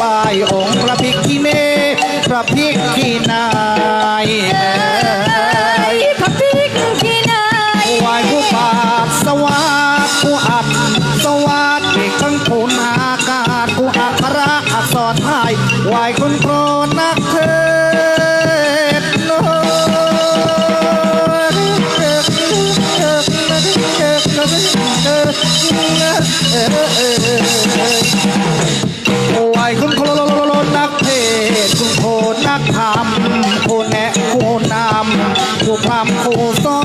ไหวองค์พระภิกขีเนพระภิกขีนายพระพิกขีนายไหวผู้บาทสวัสดิ์ผู้อัดสวัสดิ์ที่ข้างทุนอากาศผู้อัคระอักษรไทยไหวคุณโครนักเทศโน้ไห ผู้พรำผู้สอ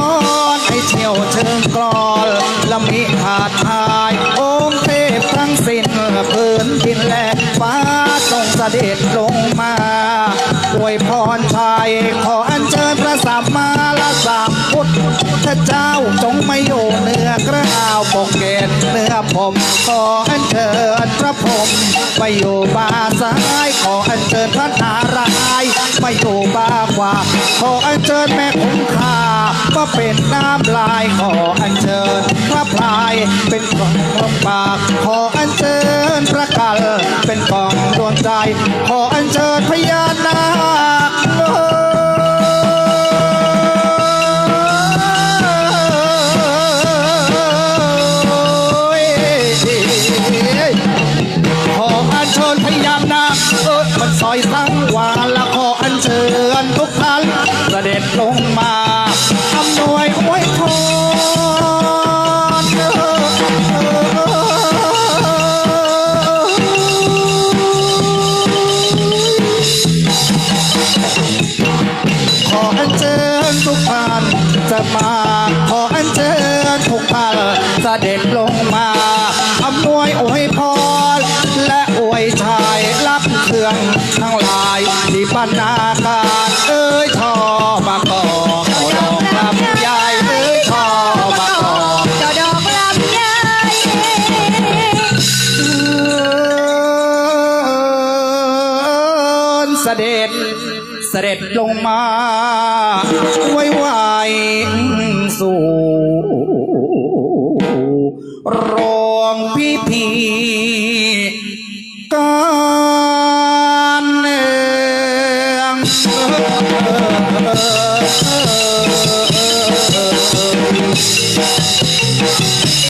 นให้เที่ยวเชิงกรอนละมิขาดทายองค์เทพทั้งสิ้นเพื้นดินและฟ้าทรงเสด็จลงมาอวยพรชัยขออัญเชิญพระสัมมาละสัมพุทธเจ้าจงมาอยู่เนื้อกระอาวปกเกตเนื้อผมขออัญเชิญพระพรหมไปอยู่บาซ้ายขออัญเชิญพระนารายณ์ ไม่อยู่บาขวาขออัญเชิญแม่คงคาก็เป็นน้ำลายขออัญเชิญพระพลายเป็นกองลมปาก ขออัญเชิญพระกัลเป็นกองดวงใจ ขออัญเชิญ อัญเชิญพญานาคเออมันซอยสังวานและขออัญเชิญทุกท่านเสด็จลงมาอำนวยอวยพรเออขออัญเชิญทุกท่านจะมาขออัญเชิญทุกท่านเสด็จลงมาอำนวยอวยพร องทั้งหลายที่บรรณาการเอ้ยชอบมากอกโอดอกลำยายเอ้ยชอบมากอกเจ้าดอกลำไยเสด็จเสด็จลงมาไว้ไวสู่โรงพิธี oh, oh, oh,